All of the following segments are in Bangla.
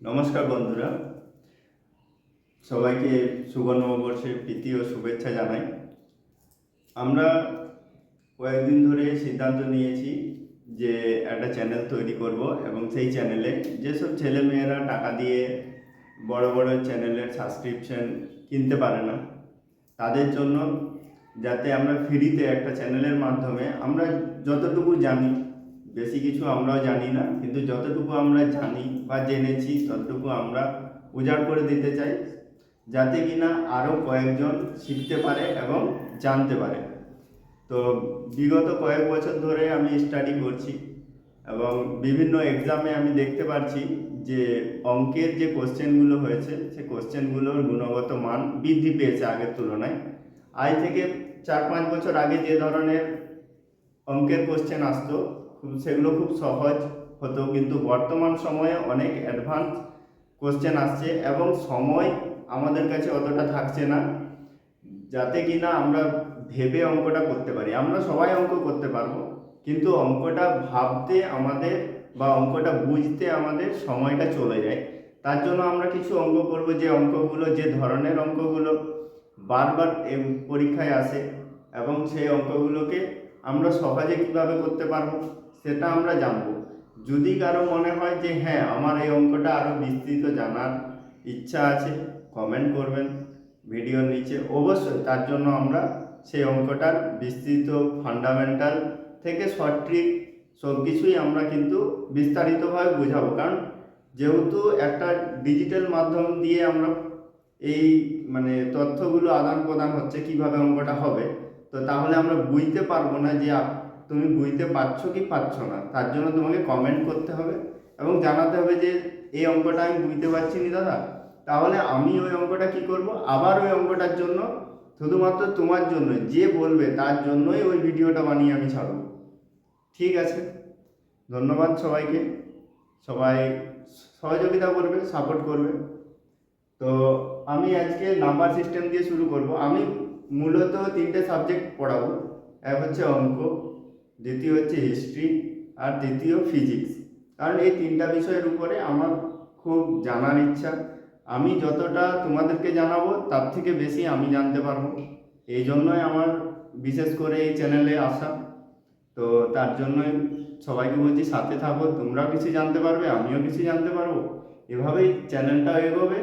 নমস্কার বন্ধুরা। সবাইকে শুভ নববর্ষের প্রীতি ও শুভেচ্ছা জানাই। আমরা কয়েকদিন ধরে সিদ্ধান্ত নিয়েছি যে একটা চ্যানেল তৈরি করব এবং সেই চ্যানেলে যেসব ছেলেমেয়েরা টাকা দিয়ে বড় বড় চ্যানেলের সাবস্ক্রিপশন কিনতে পারে না, তাদের জন্য যাতে আমরা ফ্রিতে একটা চ্যানেলের মাধ্যমে আমরা যতটুকু জানি বেশি কিছু আমরাও জানি না, কিন্তু যতটুকু আমরা জানি বা জেনেছি, ততটুকু আমরা উজাড় করে দিতে চাই, যাতে কিনা আরও কয়েকজন শিখতে পারে এবং জানতে পারে। তো বিগত কয়েক বছর ধরে আমি স্টাডি করছি এবং বিভিন্ন এক্সামে আমি দেখতে পাচ্ছি যে অঙ্কের যে কোশ্চেনগুলো হয়েছে, সে কোশ্চেনগুলোর গুণগত মান বৃদ্ধি পেয়েছে আগের তুলনায়। আজ থেকে চার পাঁচ বছর আগে যে ধরনের অঙ্কের কোশ্চেন আসতো সেগুলো খুব সহজ হতো, কিন্তু বর্তমান সময়ে অনেক অ্যাডভান্স কোশ্চেন আসছে এবং সময় আমাদের কাছে অতটা থাকছে না, যাতে কিনা আমরা ভেবে অঙ্কটা করতে পারি। আমরা সবাই অঙ্ক করতে পারব, কিন্তু অঙ্কটা ভাবতে আমাদের বা অঙ্কটা বুঝতে আমাদের সময়টা চলে যায়। তার জন্য আমরা কিছু অঙ্ক করব, যে অঙ্কগুলো, যে ধরনের অঙ্কগুলো বারবার পরীক্ষায় আসে এবং সেই অঙ্কগুলোকে আমরা সহজে কীভাবে করতে পারব সেটা আমরা জানব। যদি কারও মনে হয় যে হ্যাঁ আমার এই অঙ্কটা আরও বিস্তৃত জানার ইচ্ছা আছে কমেন্ট করবেন ভিডিওর নিচে। অবশ্যই তার জন্য আমরা সেই অঙ্কটার বিস্তৃত ফান্ডামেন্টাল থেকে শর্ট ট্রিক সব কিছুই আমরা কিন্তু বিস্তারিতভাবে বোঝাবো। কারণ যেহেতু একটা ডিজিটাল মাধ্যম দিয়ে আমরা এই মানে তথ্যগুলো আদান প্রদান হচ্ছে, কীভাবে অঙ্কটা হবে, তো তাহলে আমরা বুঝতে পারব না যে তুমি বুঝতে পারছ কি পারছ না, তার জন্য তোমাকে কমেন্ট করতে হবে এবং জানাতে হবে যে এই অঙ্কটা আমি বুঝতে পারছি না দাদা। তাহলে আমি ওই অঙ্কটা কি করব? আবার ওই অঙ্কটার জন্য, শুধুমাত্র তোমার জন্য যে বলবে তার জন্যই ওই ভিডিওটা বানিয়ে আমি ছাড়বো। ঠিক আছে? ধন্যবাদ সবাইকে। সবাই সহযোগিতা করবে সাপোর্ট করবে। তো আমি আজকে নাম্বার সিস্টেম দিয়ে শুরু করব। আমি মূলত তিনটে সাবজেক্ট পড়াবো। এক হচ্ছে অঙ্ক দ্বিতীয় হচ্ছে হিস্ট্রি আর তৃতীয় ফিজিক্স কারণ এই তিনটা বিষয়ের উপরে আমার খুব জানার ইচ্ছা। আমি যতটা তোমাদেরকে জানাব, তার থেকে বেশি আমি জানতে পারব। এই জন্যই আমার বিশেষ করে এই চ্যানেলে আসা। তো তার জন্যই সবাইকে বলছি, সাথে থাকো। তোমরাও কিছু জানতে পারবে, আমিও কিছু জানতে পারব। এভাবেই চ্যানেলটা এগোবে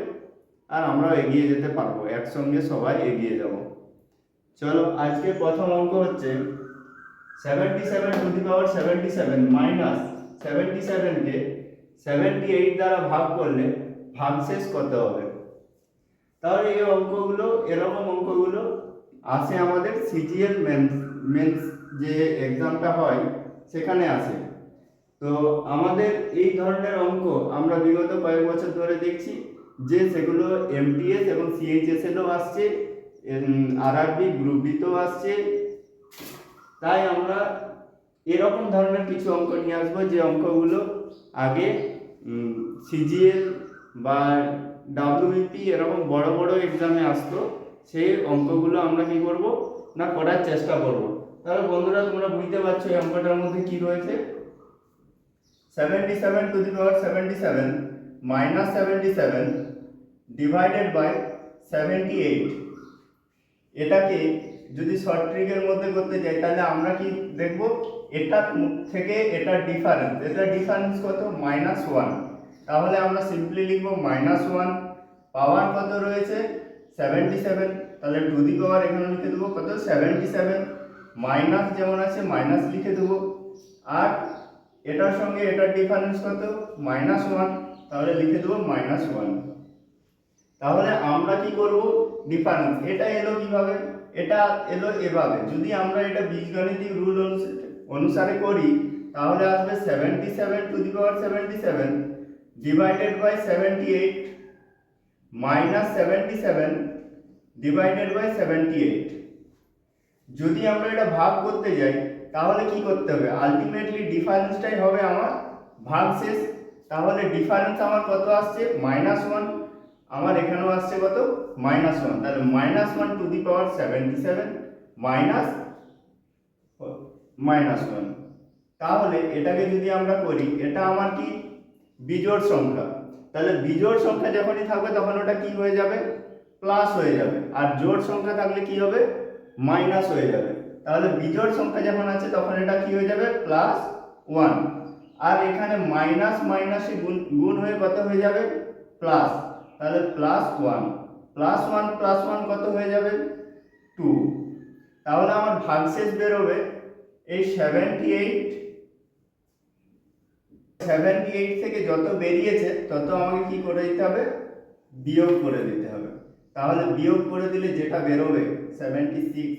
আর আমরাও এগিয়ে যেতে পারব। একসঙ্গে সবাই এগিয়ে যাব। চলো আজকে প্রথম অঙ্ক হচ্ছে seventy seven to the power seventy seven minus seventy সেভেনকে seventy eight দ্বারা ভাগ করলে ভাগশেষ কত হবে। তাহলে এই অঙ্কগুলো, এরকম অঙ্কগুলো আসে আমাদের সিজিএল মেন্স মেন্স যে এক্সামটা হয়, সেখানে আসে। তো আমাদের এই ধরনের অঙ্ক আমরা বিগত কয়েক বছর ধরে দেখছি, যে সেগুলো এমটিএস এবং সিএইচএস এরও আসছে আরআরবি গ্রুপ বিতেও আসছে তাই আমরা এরকম ধরনের কিছু অঙ্ক নিয়ে আসব যে অঙ্কগুলো আগে সিজিএল বা ডাব্লিউপি এরকম বড় বড় এক্সামে আসতো, সেই অঙ্কগুলো আমরা কি করব না করার চেষ্টা করব। তাহলে বন্ধুরা, তোমরা বুঝতে পারছ এই অঙ্কটার মধ্যে কি রয়েছে? Seventy seven to the power seventy seven minus seventy seven divided by seventy eight এটাকে যদি শর্ট ট্রিকের মধ্যে করতে যাই, তাহলে আমরা কি দেখব? এটা থেকে এটা ডিফারেন্স এটা ডিফারেন্স কত? মাইনাস ওয়ান তাহলে আমরা সিম্পলি লিখব মাইনাস ওয়ান পাওয়ার কত রয়েছে? সেভেন্টি সেভেন তাহলে টু দি পাওয়ার এখানে লিখে দেবো কত? সেভেন্টি সেভেন মাইনাস যেমন আছে মাইনাস লিখে দেবো। আর এটার সঙ্গে এটার ডিফারেন্স কত? মাইনাস ওয়ান তাহলে লিখে দেবো মাইনাস ওয়ান তাহলে আমরা কি করব? ডিফারেন্স এটা এলো কীভাবে? এটা এলো এভাবে। যদি আমরা এটা বীজগণিতিক রুল অনুসারে করি, তাহলে আসবে seventy seven to the power seventy seven divided by seventy eight minus seventy seven divided by seventy eight যদি আমরা এটা ভাগ করতে যাই, তাহলে কি করতে হবে? আলটিমেটলি ডিফারেন্সটাই হবে আমার ভাগ শেষ তাহলে ডিফারেন্স আমার কত আসছে? মাইনাস ওয়ান আমার এখানেও আসছে কত? মাইনাস ওয়ান তাহলে minus one to the power seventy seven minus minus one তাহলে এটাকে যদি আমরা করি, এটা আমার কি? বিজোড় সংখ্যা। তাহলে বিজোড় সংখ্যা যখনই থাকবে, তখন ওটা কি হয়ে যাবে? প্লাস হয়ে যাবে। আর জোড় সংখ্যা থাকলে কি হবে? মাইনাস হয়ে যাবে। তাহলে বিজোড় সংখ্যা যখন আছে, তখন এটা কি হয়ে যাবে? প্লাস ওয়ান আর এখানে মাইনাস মাইনাসে গুণ গুণ হয়ে কত হয়ে যাবে? প্লাস তাহলে plus one plus one plus one কত হয়ে যাবে? টু তাহলে আমার ভাগশেষ বেরোবে এই সেভেন্টি এইট সেভেন্টি এইট থেকে যত বেরিয়েছে, তত আমাকে কি করে দিতে হবে? বিয়োগ করে দিতে হবে। তাহলে বিয়োগ করে দিলে যেটা বেরোবে সেভেন্টি সিক্স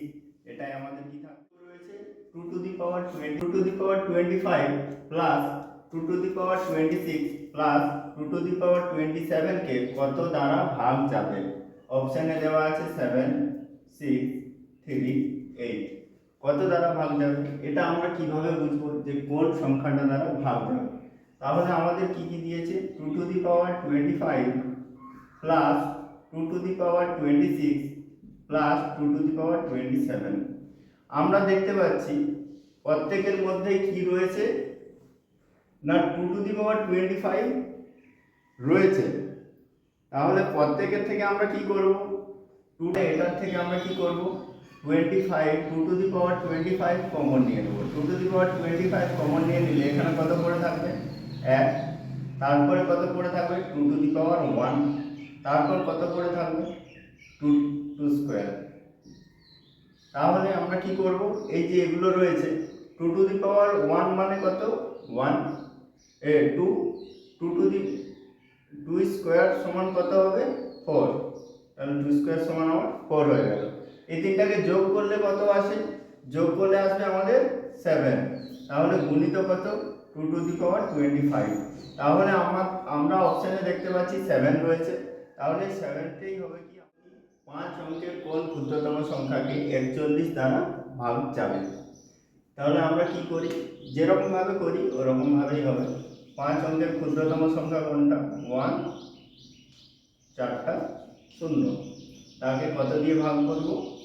এটাই আমাদের কি থাকবে রয়েছে? Two to the power twenty two to the power twenty five plus two to the power twenty six plus two to the power twenty সেভেনকে কত দ্বারা ভাগ যাবে? অপশানে দেওয়া আছে সেভেন সিক্স থ্রি এইট কত দ্বারা ভাগ যাবে? এটা আমরা কীভাবে বুঝব যে কোন সংখ্যাটা দ্বারা ভাগ যাবে? তাহলে আমাদের কি কি দিয়েছে? Two to the power twenty five plus two to the power twenty six plus two to the power twenty seven আমরা দেখতে পাচ্ছি প্রত্যেকের মধ্যে কি রয়েছে? না two to the power twenty five রয়েছে। তাহলে প্রত্যেকের থেকে আমরা কি করব? টুটা এটার থেকে আমরা কি করব? Twenty five two to the power twenty five common নিয়ে নেব। Two to the power twenty five common নিয়ে নিলে এখানে কত পড়ে থাকবে? এক। তারপরে কত পড়ে থাকবে? Two to the power one তারপর কত পড়ে থাকবে? টু টু স্কোয়ার তাহলে আমরা কি করব? এই যে এগুলো রয়েছে two to the power one মানে কত? One A two two to the two square সমান কত হবে? ফোর তাহলে টু স্কোয়ার সমান আমার ফোর হয়ে গেল। এই তিনটাকে যোগ করলে কত আসে? যোগ করলে আসবে আমাদের সেভেন তাহলে গুণিত কত? Two to the power twenty five তাহলে আমার আমরা অপশানে দেখতে পাচ্ছি সেভেন রয়েছে। তাহলে সেভেনটাই হবে কি? পাঁচ অঙ্কের কোন ক্ষুদ্রতম সংখ্যাকে একচল্লিশ দ্বারা ভাগ যাবে। তাহলে আমরা কি করি? যেরকমভাবে করি, ওরকমভাবেই হবে। পাঁচ অঙ্কের ক্ষুদ্রতম সংখ্যা কোনটা? ওয়ান চারটা, শূন্য। তাকে কত দিয়ে ভাগ করব?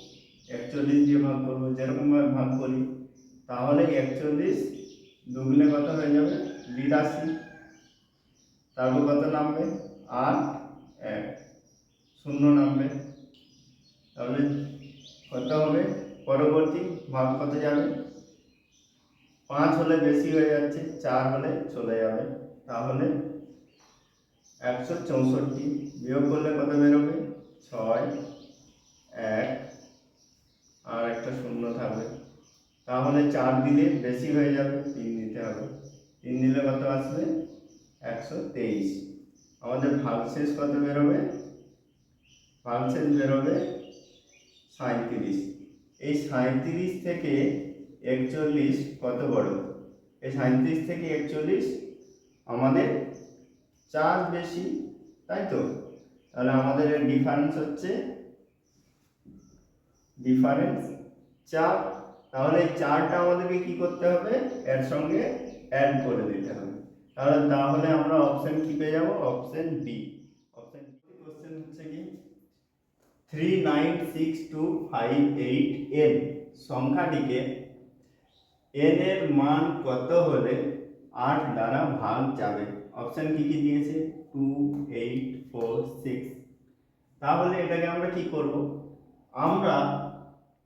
একচল্লিশ দিয়ে ভাগ করব। যেরকমভাবে ভাগ করি, তাহলে একচল্লিশ দুগুণে কত হয়ে যাবে? বিরাশি। তারপর কত নামবে? আট, এক। শূন্য নামবে। তাহলে কত হবে? পরবর্তী ভাগ কত যাবে? পাঁচ হলে বেশি হয়ে যাচ্ছে, চার হলে চলে যাবে। তাহলে একশো চৌষট্টি বিয়োগ করলে কত বেরোবে? ছয়, এক, আর একটা শূন্য থাকবে। তাহলে চার দিলে বেশি হয়ে যাবে, তিন দিতে হবে। তিন দিলে কত আসবে? একশো তেইশ। আমাদের ভাগশেষ কত বেরোবে? ভাগশেষ বেরোবে সাঁত্রিশ এই সাঁত্রিশ থেকে একচল্লিশ কত বড়? এই সাঁত্রিশ থেকে একচল্লিশ আমাদের চার বেশি, তাই তো? তাহলে আমাদের এর ডিফারেন্স হচ্ছে ডিফারেন্স চার। তাহলে এই চারটা আমাদেরকে কি করতে হবে? এর সঙ্গে অ্যাড করে দিতে হবে। তাহলে তাহলে আমরা অপশন কি পেয়ে যাব? অপশন বি অপশন কোশ্চেন হচ্ছে কি? Three nine six two five eight N সংখ্যাটিকে N এর মান কত হলে আট দ্বারা ভাগ যাবে? অপশন কি কি দিয়েছে? টু এইট ফোর সিক্স তাহলে এটাকে আমরা কি করব? আমরা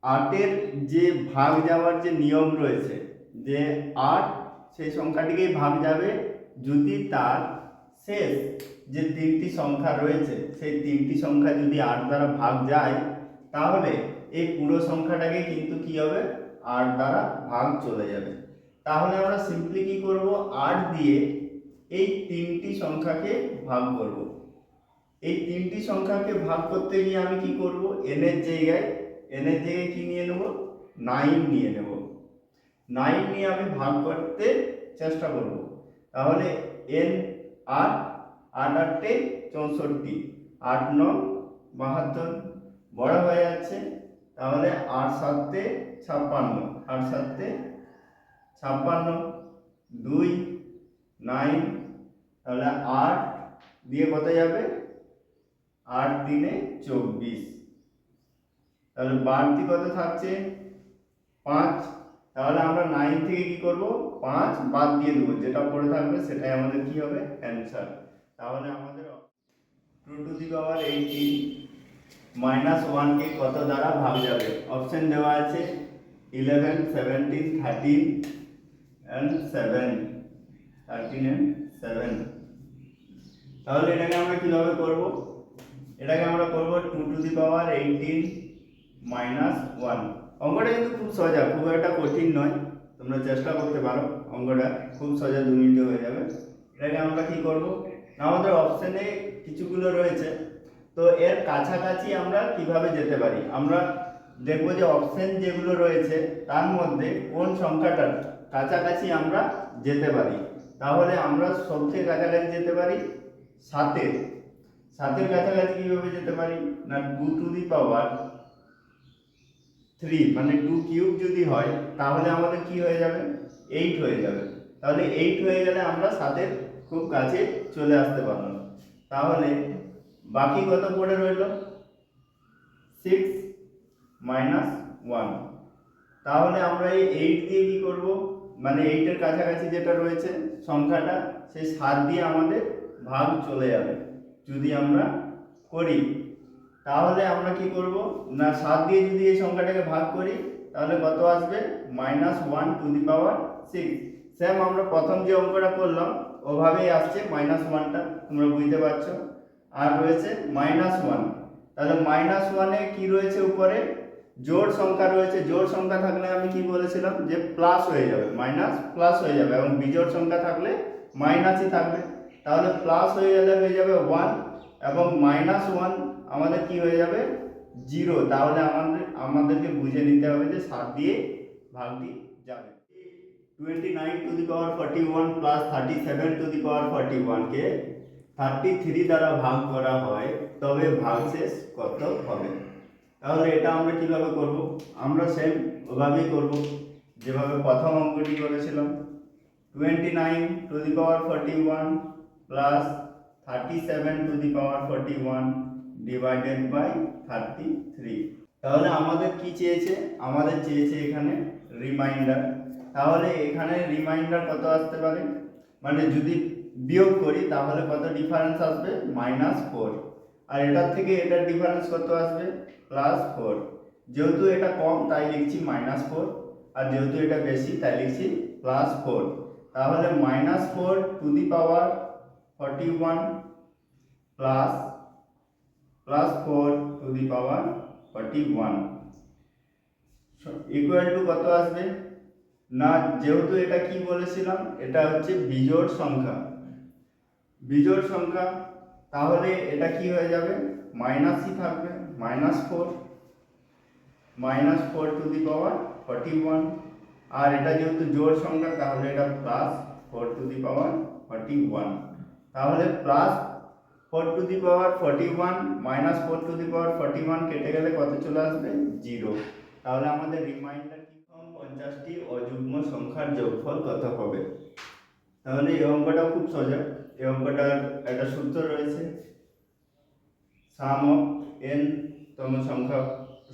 আটের যে ভাগ যাওয়ার যে নিয়ম রয়েছে, যে আট সেই সংখ্যাটিকেই ভাগ যাবে যদি তার শেষ যে তিনটি সংখ্যা রয়েছে, সেই তিনটি সংখ্যা যদি আট দ্বারা ভাগ যায়, তাহলে এই পুরো সংখ্যাটাকে কিন্তু কি হবে? আট দ্বারা ভাগ চলে যাবে। তাহলে আমরা সিম্পলি কি করব? আট দিয়ে এই তিনটি সংখ্যাকে ভাগ করব। এই তিনটি সংখ্যাকে ভাগ করতে গিয়ে আমি কি করব? এন এর জায়গায় এন এর জায়গায় কি নিয়ে নেব? নাইন নিয়ে নেব। নাইন নিয়ে আমি ভাগ করতে চেষ্টা করব। তাহলে এন আট আট আটটে চৌষট্টি, আট ন বাহাত্তর, বড় হয়ে যাচ্ছে। তাহলে আট সাতে ছাপ্পান্ন। আট সাতে ছাপ্পান্ন, দুই নাইন তাহলে আট দিয়ে কত যাবে? আট দিনে চব্বিশ। তাহলে বাড়তি কত থাকছে? পাঁচ। তাহলে আমরা নাইন থেকে কি করব? পাঁচ বাদ দিয়ে দেবো। যেটা পড়ে থাকবে সেটাই আমাদের কি হবে? অ্যান্সার তাহলে আমাদের two to the power eighteen minus ওয়ানকে কত দ্বারা ভাগ যাবে? অপশন দেওয়া আছে eleven seventeen thirteen and seven thirteen and seven তাহলে এটাকে আমরা কীভাবে করব? এটাকে আমরা করব two to the power eighteen minus one অঙ্কটা কিন্তু খুব সোজা, খুব একটা কঠিন নয়। তোমরা চেষ্টা করতে পারো, অঙ্কটা খুব সোজা দু মিনিটে হয়ে যাবে। এটাকে আমরা কি করব? না, আমাদের অপশনে কিছুগুলো রয়েছে। তো এর কাছাকাছি আমরা কীভাবে যেতে পারি? আমরা দেখব যে অপশন যেগুলো রয়েছে, তার মধ্যে কোন সংখ্যাটার কাছাকাছি আমরা যেতে পারি? তাহলে আমরা সবথেকে কাছাকাছি যেতে পারি সাতের। সাতের কাছাকাছি কীভাবে যেতে পারি? না two to the power three মানে টু কিউব যদি হয়, তাহলে আমাদের কি হয়ে যাবে? এইট হয়ে যাবে। তাহলে এইট হয়ে গেলে আমরা সাতের খুব কাছে চলে আসতে পারলাম। তাহলে বাকি কত পড়ে রইল? সিক্স মাইনাস ওয়ান তাহলে আমরা এই এইট দিয়ে কি করব? মানে এইটের কাছাকাছি যেটা রয়েছে সংখ্যাটা, সেই সাত দিয়ে আমাদের ভাগ চলে যাবে, যদি আমরা করি। তাহলে আমরা কি করব? না, সাত দিয়ে যদি এই সংখ্যাটাকে ভাগ করি, তাহলে কত আসবে? Minus one to the power six same আমরা প্রথম যে অঙ্কটা করলাম, ওভাবেই আসছে মাইনাস ওয়ানটা তোমরা বুঝতে পারছ। আর রয়েছে মাইনাস ওয়ান তাহলে মাইনাস ওয়ানে কি রয়েছে উপরে? জোড় সংখ্যা রয়েছে জোড় সংখ্যা থাকলে আমি কি বলেছিলাম যে প্লাস হয়ে যাবে মাইনাস প্লাস হয়ে যাবে এবং বিজোড় সংখ্যা থাকলে মাইনাসই থাকবে। তাহলে প্লাস হয়ে গেলে হয়ে যাবে ওয়ান এবং মাইনাস ওয়ান আমাদের কি হয়ে যাবে? জিরো তাহলে আমাদের, আমাদেরকে বুঝে নিতে হবে যে সাত দিয়ে ভাগটি যাবে। Twenty nine to the power forty one plus thirty seven to the power forty ওয়ানকে থার্টি থ্রি দ্বারা ভাগ করা হয়, তবে ভাগশেষ কত হবে? তাহলে এটা আমরা কীভাবে করব? আমরা সেম ওভাবেই করব। যেভাবে প্রথম অঙ্কটি করেছিলাম। Twenty nine to the power forty one plus thirty seven to the power forty one divided by thirty three তাহলে আমাদের কি চেয়েছে? আমাদের চেয়েছে এখানে রিমাইন্ডার তাহলে এখানে রিমাইন্ডার কত আসতে পারে? মানে যদি বিয়োগ করি, তাহলে কত ডিফারেন্স আসবে? মাইনাস ফোর আর এটার থেকে এটার ডিফারেন্স কত আসবে? প্লাস ফোর যেহেতু এটা কম, তাই লিখছি মাইনাস ফোর আর যেহেতু এটা বেশি, তাই লিখছি প্লাস ফোর তাহলে minus four to the power forty one plus plus four to the power forty one equal to কত আসবে? না, যেহেতু এটা কি বলেছিলাম, এটা হচ্ছে বিজোড় সংখ্যা। বিজোড় সংখ্যা তাহলে এটা কি হয়ে যাবে? মাইনাসই থাকবে minus four minus four to the power forty one আর এটা যেহেতু জোড় সংখ্যা, তাহলে এটা plus four to the power forty one তাহলে plus four to the power forty one minus four to the power forty one কেটে গেলে কত চলে আসবে? জিরো তাহলে আমাদের রিমাইন্ডার কি পঞ্চাশটি অযুগ্ম সংখ্যার যোগফল কত হবে? তাহলে এই অঙ্কটা খুব সোজা এই অঙ্কটার একটা সূত্র রয়েছে। সাম অফ এন তম সংখ্যা,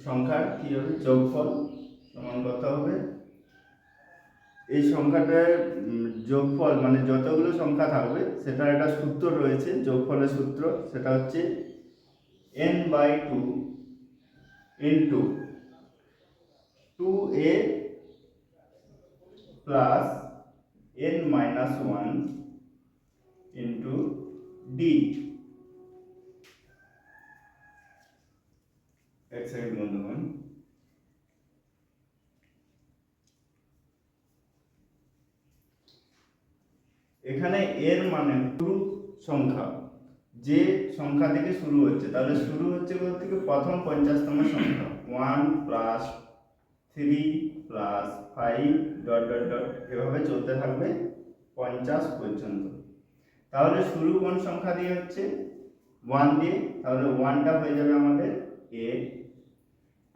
সংখ্যার কি হবে? যোগফল সমান কত হবে? এই সংখ্যাটার যোগফল মানে যতগুলো সংখ্যা থাকবে, সেটার একটা সূত্র রয়েছে, যোগফলের সূত্র। সেটা হচ্ছে N by two into two A plus N minus one. D এক সেকেন্ড বন্ধুগণ এখানে এর মানে শুরু সংখ্যা। যে সংখ্যা থেকে শুরু হচ্ছে, তাহলে শুরু হচ্ছে কোথা থেকে? প্রথম পঞ্চাশতম সংখ্যা। One plus three plus five dot dot dot এভাবে চলতে থাকবে পঞ্চাশ পর্যন্ত। তাহলে শুরু কোন সংখ্যা দিয়ে হচ্ছে? ওয়ান দিয়ে, তাহলে ওয়ানটা হয়ে যাবে আমাদের এ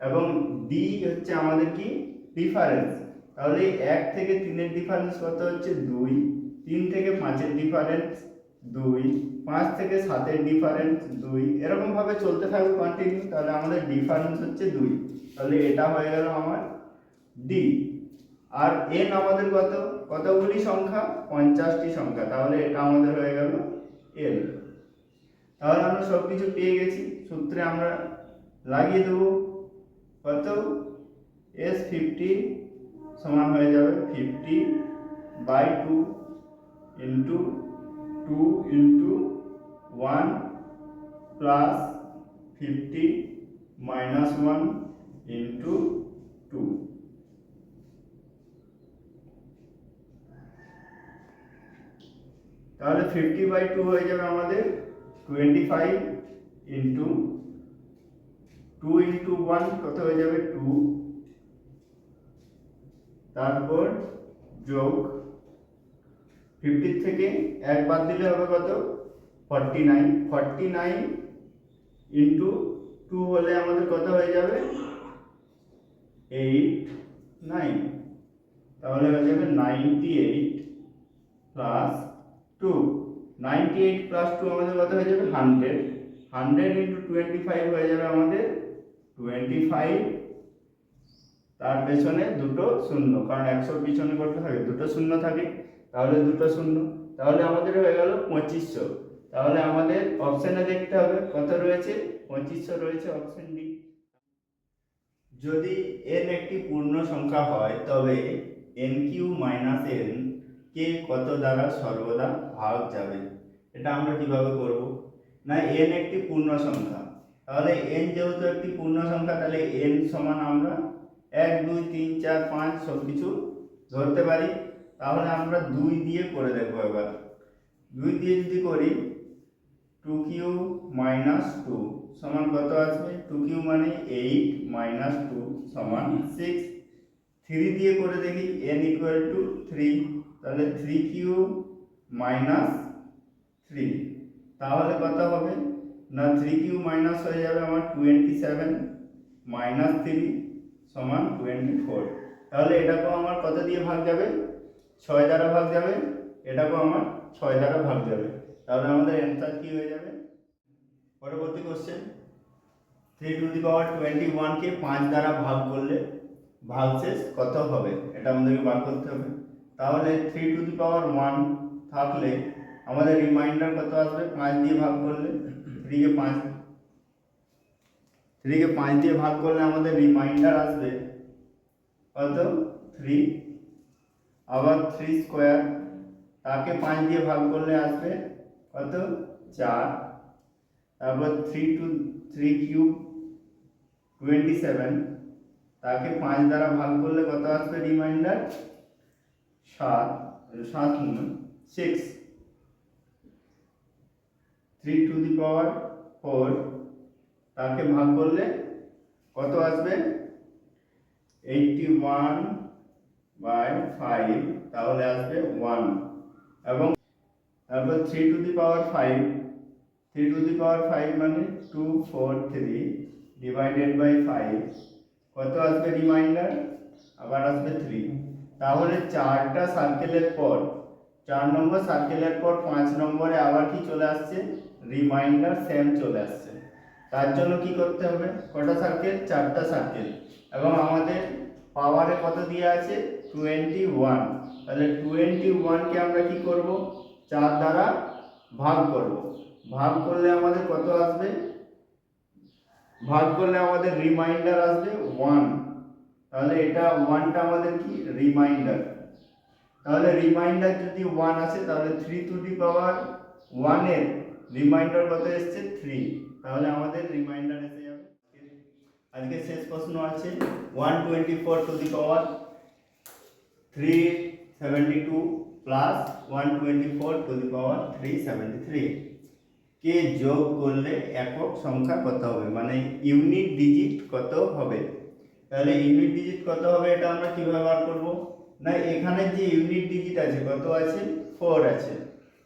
এবং ডি হচ্ছে আমাদের কি? ডিফারেন্স তাহলে এক থেকে তিনের ডিফারেন্স কত হচ্ছে? দুই। তিন থেকে পাঁচের ডিফারেন্স দুই। পাঁচ থেকে সাতের ডিফারেন্স দুই। এরকমভাবে চলতে থাকবে কন্টিনিউ তাহলে আমাদের ডিফারেন্স হচ্ছে দুই। তাহলে এটা হয়ে গেল আমার ডি আর এন আমাদের কত? কতগুলি সংখ্যা? পঞ্চাশটি সংখ্যা। তাহলে এটা আমাদের হয়ে গেল এল তাহলে আমরা সব কিছু পেয়ে গেছি। সূত্রে আমরা লাগিয়ে দেবো। কত? এস ফিফটি সমান হয়ে যাবে fifty by two into two into one plus fifty minus one into two তাহলে ফিফটি বাই টু হয়ে যাবে আমাদের twenty five into two into one কত হয়ে যাবে টু তারপর যোগ ফিফটি থেকে এক বাদ দিলে হবে কত? Forty nine forty nine into two হলে আমাদের কত হয়ে যাবে? এইট নাইন তাহলে হয়ে যাবে ninety eight plus two ninety eight plus two আমাদের কত হয়ে যাবে? Hundred hundred into twenty five হয়ে যাবে আমাদের টোয়েন্টি ফাইভ তার পেছনে দুটো শূন্য, কারণ একশোর পিছনে কত থাকে দুটো শূন্য থাকে, তাহলে দুটো শূন্য। তাহলে আমাদের হয়ে গেল পঁচিশশো। তাহলে আমাদের অপশানে দেখতে হবে, কত রয়েছে? পঁচিশশো রয়েছে অপশন ডি যদি এন একটি পূর্ণ সংখ্যা হয়, তবে এন কিউ মাইনাস এন কে কত দ্বারা সর্বদা ভাগ যাবে? এটা আমরা কীভাবে করব? না এন একটি পূর্ণ সংখ্যা। তাহলে এন যেহেতু একটি পূর্ণ সংখ্যা, তাহলে এন সমান আমরা এক, দুই, তিন, চার, পাঁচ সব কিছু ধরতে পারি। তাহলে আমরা দুই দিয়ে করে দেখব এবার। দুই দিয়ে যদি করি টু কিউ মাইনাস টু সমান কত আসবে? টু কিউ মানে এইট মাইনাস টু সমান সিক্স থ্রি দিয়ে করে দেখি এন ইকুয়াল টু থ্রি তাহলে থ্রি কিউ মাইনাস থ্রি তাহলে কত হবে? না থ্রি কিউ মাইনাস হয়ে যাবে আমার টোয়েন্টি সেভেন মাইনাস থ্রি সমান টোয়েন্টি ফোর তাহলে এটাকেও আমার কত দিয়ে ভাগ যাবে? ছয় দ্বারা ভাগ যাবে। এটাকেও আমার ছয় দ্বারা ভাগ যাবে। তাহলে আমাদের অ্যান্সার কী হয়ে যাবে? পরবর্তী question three to the power twenty ওয়ানকে পাঁচ দ্বারা ভাগ করলে ভাগশেষ কত হবে? এটা আমাদেরকে বার করতে হবে। তাহলে three to the power one থাকলে আমাদের রিমাইন্ডার কত আসবে? পাঁচ দিয়ে ভাগ করলে থ্রিকে পাঁচ থ্রিকে পাঁচ দিয়ে ভাগ করলে আমাদের রিমাইন্ডার আসবে কত? থ্রি আবার থ্রি স্কোয়ার তাকে পাঁচ দিয়ে ভাগ করলে আসবে কত? চার তারপর three to three cube twenty seven তাকে পাঁচ দ্বারা ভাগ করলে কত আসবে রিমাইন্ডার সাত সাত six three to the power four তাকে ভাগ করলে কত আসবে? এইটটি ওয়ান বাই ফাইভ তাহলে আসবে ওয়ান এবং তারপর three to the power five three to the power five মানে two four three divided by five কত আসবে রিমাইন্ডার আবার আসবে থ্রি তাহলে চারটা সার্কেলের পর, চার নম্বর সার্কেলের পর পাঁচ নম্বরে আবার কি চলে আসছে? রিমাইন্ডার সেম চলে আসছে। তার জন্য কি করতে হবে? কটা সার্কেল চারটা সার্কেল এবং আমাদের পাওয়ারে কত দিয়ে আছে? টোয়েন্টি ওয়ান তাহলে টোয়েন্টি ওয়ানকে আমরা কি করব? চার দ্বারা ভাগ করব। ভাগ করলে আমাদের কত আসবে? ভাগ করলে আমাদের রিমাইন্ডার আসবে ওয়ান তাহলে এটা ওয়ানটা আমাদের কি? রিমাইন্ডার তাহলে রিমাইন্ডার যদি ওয়ান আসে, তাহলে থ্রি টু দি পাওয়ার ওয়ানের রিমাইন্ডার কত এসছে? থ্রি তাহলে আমাদের রিমাইন্ডার এসে যাবে। আজকে শেষ প্রশ্ন আছে। One twenty four to the power three seventy two plus one twenty four to the power three seventy three কে যোগ করলে একক সংখ্যা কত হবে? মানে ইউনিট ডিজিট কত হবে? তাহলে ইউনিট ডিজিট কত হবে এটা আমরা কীভাবে বার করব? না, এখানে যে ইউনিট ডিজিট আছে, কত আছে? ফোর আছে।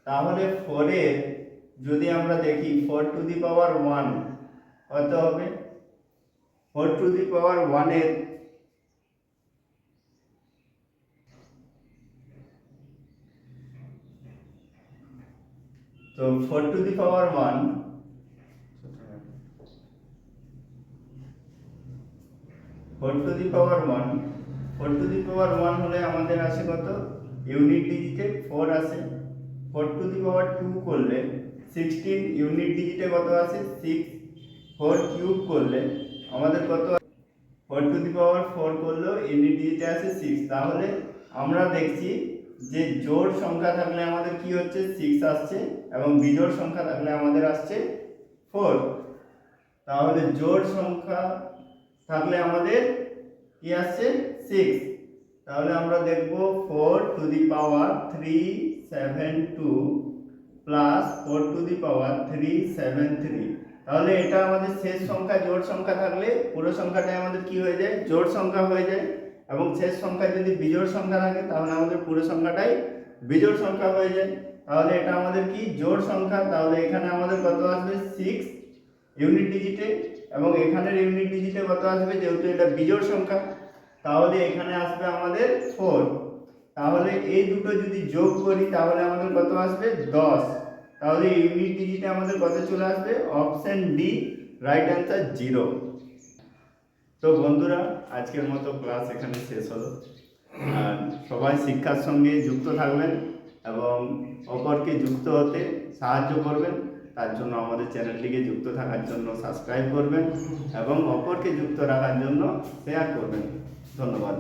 তাহলে ফোরের যদি আমরা দেখি four to the power one কত হবে? ফোর টু দি পাওয়ার ওয়ানের তো four to the power one four to the power one. Four to the power one হলে আমাদের আসে কত? ইউনিট ডিজিটে ফোর আসে। Four to the power two করলে সিক্সটিন ইউনিট ডিজিটে কত আছে সিক্স। ফোর কিউব করলে আমাদের কত four to the power four করলেও ইউনিট ডিজিটে আছে সিক্স। তাহলে আমরা দেখছি যে জোড় সংখ্যা থাকলে আমাদের কি হচ্ছে? সিক্স আসছে এবং বিজোড় সংখ্যা থাকলে আমাদের আসছে ফোর। তাহলে জোড় সংখ্যা থাকলে আমাদের কি আসছে? সিক্স তাহলে আমরা দেখব four to the power three seven two plus four to the power three seven three তাহলে এটা আমাদের শেষ সংখ্যা, জোড় সংখ্যা থাকলে পুরো সংখ্যাটাই আমাদের কি হয়ে যায়? জোড় সংখ্যা হয়ে যায়। এবং শেষ সংখ্যা যদি বিজোড় সংখ্যা থাকে, তাহলে আমাদের পুরো সংখ্যাটাই বিজোড় সংখ্যা হয়ে যায়। তাহলে এটা আমাদের কি? জোড় সংখ্যা। তাহলে এখানে আমাদের কত আসবে? সিক্স ইউনিট ডিজিটে এবং এখানের ইউনিট ডিজিটে কত আসবে, যেহেতু এটা বিজোড় সংখ্যা, তাহলে এখানে আসবে আমাদের ফোর তাহলে এই দুটো যদি যোগ করি, তাহলে আমাদের কত আসবে? দশ। তাহলে ইউনিট ডিজিটে আমাদের কত চলে আসবে? Option D right answer zero তো বন্ধুরা, আজকের মতো ক্লাস এখানে শেষ হলো। আর সবাই শিক্ষার সঙ্গে যুক্ত থাকবেন এবং অপরকে যুক্ত হতে সাহায্য করবেন। তার জন্য আমাদের চ্যানেলটিকে যুক্ত থাকার জন্য সাবস্ক্রাইব করবেন এবং অপরকে যুক্ত রাখার জন্য শেয়ার করবেন। ধন্যবাদ।